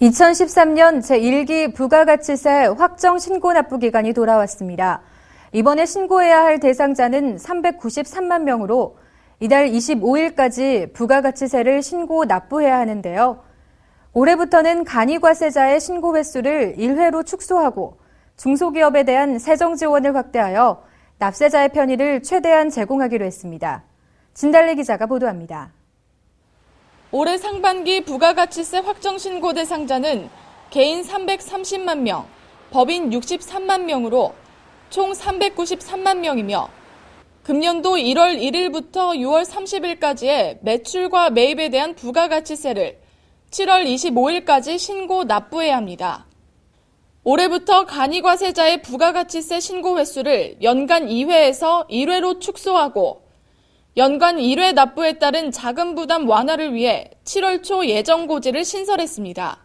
2013년 제1기 부가가치세 확정 신고 납부 기간이 돌아왔습니다. 이번에 신고해야 할 대상자는 393만 명으로 이달 25일까지 부가가치세를 신고 납부해야 하는데요. 올해부터는 간이과세자의 신고 횟수를 1회로 축소하고 중소기업에 대한 세정 지원을 확대하여 납세자의 편의를 최대한 제공하기로 했습니다. 진달래 기자가 보도합니다. 올해 상반기 부가가치세 확정 신고 대상자는 개인 330만 명, 법인 63만 명으로 총 393만 명이며 금년도 1월 1일부터 6월 30일까지의 매출과 매입에 대한 부가가치세를 7월 25일까지 신고 납부해야 합니다. 올해부터 간이과세자의 부가가치세 신고 횟수를 연간 2회에서 1회로 축소하고 연간 1회 납부에 따른 자금 부담 완화를 위해 7월 초 예정 고지를 신설했습니다.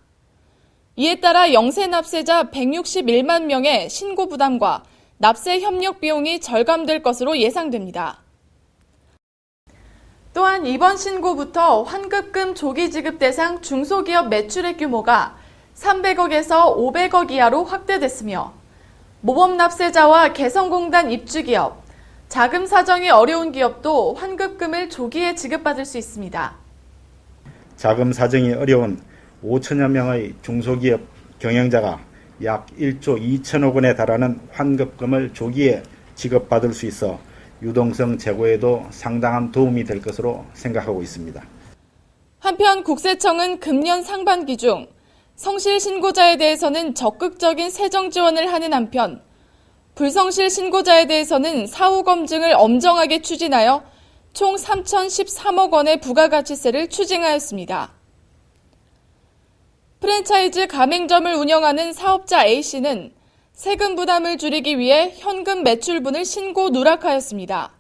이에 따라 영세 납세자 161만 명의 신고 부담과 납세 협력 비용이 절감될 것으로 예상됩니다. 또한 이번 신고부터 환급금 조기 지급 대상 중소기업 매출액 규모가 300억에서 500억 이하로 확대됐으며 모범 납세자와 개성공단 입주기업, 자금 사정이 어려운 기업도 환급금을 조기에 지급받을 수 있습니다. 자금 사정이 어려운 5천여 명의 중소기업 경영자가 약 1조 2천억 원에 달하는 환급금을 조기에 지급받을 수 있어 유동성 제고에도 상당한 도움이 될 것으로 생각하고 있습니다. 한편 국세청은 금년 상반기 중 성실 신고자에 대해서는 적극적인 세정 지원을 하는 한편 불성실 신고자에 대해서는 사후 검증을 엄정하게 추진하여 총 3,013억 원의 부가가치세를 추징하였습니다. 프랜차이즈 가맹점을 운영하는 사업자 A씨는 세금 부담을 줄이기 위해 현금 매출분을 신고 누락하였습니다.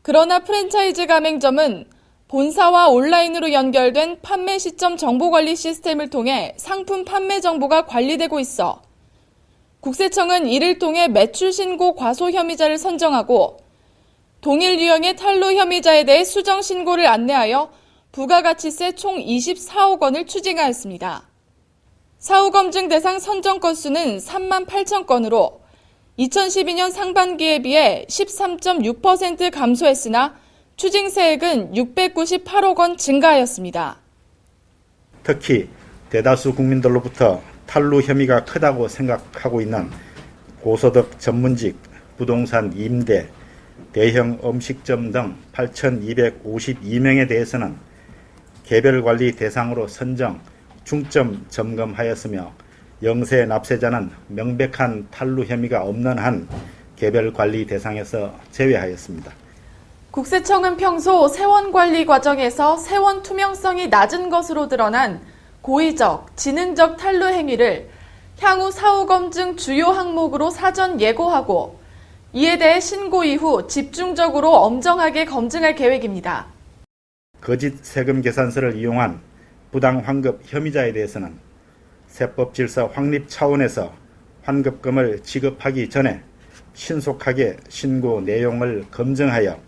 그러나 프랜차이즈 가맹점은 본사와 온라인으로 연결된 판매 시점 정보 관리 시스템을 통해 상품 판매 정보가 관리되고 있어 국세청은 이를 통해 매출 신고 과소 혐의자를 선정하고 동일 유형의 탈루 혐의자에 대해 수정 신고를 안내하여 부가가치세 총 24억 원을 추징하였습니다. 사후 검증 대상 선정 건수는 3만 8천 건으로 2012년 상반기에 비해 13.6% 감소했으나 추징세액은 698억 원 증가하였습니다. 특히 대다수 국민들로부터 탈루 혐의가 크다고 생각하고 있는 고소득 전문직, 부동산 임대, 대형 음식점 등 8,252명에 대해서는 개별 관리 대상으로 선정, 중점 점검하였으며 영세 납세자는 명백한 탈루 혐의가 없는 한 개별 관리 대상에서 제외하였습니다. 국세청은 평소 세원 관리 과정에서 세원 투명성이 낮은 것으로 드러난 고의적, 지능적 탈루 행위를 향후 사후 검증 주요 항목으로 사전 예고하고 이에 대해 신고 이후 집중적으로 엄정하게 검증할 계획입니다. 거짓 세금 계산서를 이용한 부당 환급 혐의자에 대해서는 세법 질서 확립 차원에서 환급금을 지급하기 전에 신속하게 신고 내용을 검증하여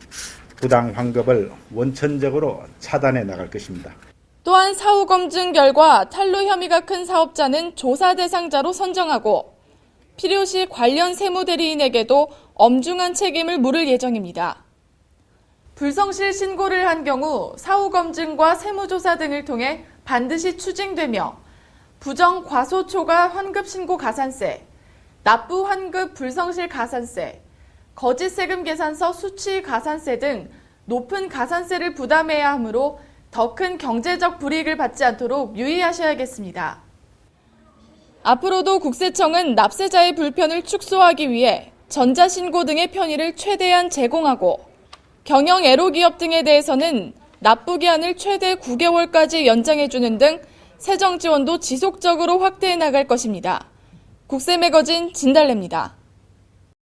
부당 환급을 원천적으로 차단해 나갈 것입니다. 또한 사후 검증 결과 탈루 혐의가 큰 사업자는 조사 대상자로 선정하고 필요시 관련 세무대리인에게도 엄중한 책임을 물을 예정입니다. 불성실 신고를 한 경우 사후 검증과 세무조사 등을 통해 반드시 추징되며 부정 과소 초과 환급 신고 가산세, 납부 환급 불성실 가산세, 거짓 세금 계산서 수취 가산세 등 높은 가산세를 부담해야 하므로 더 큰 경제적 불이익을 받지 않도록 유의하셔야겠습니다. 앞으로도 국세청은 납세자의 불편을 축소하기 위해 전자신고 등의 편의를 최대한 제공하고 경영 애로 기업 등에 대해서는 납부 기한을 최대 9개월까지 연장해주는 등 세정 지원도 지속적으로 확대해 나갈 것입니다. 국세 매거진 진달래입니다.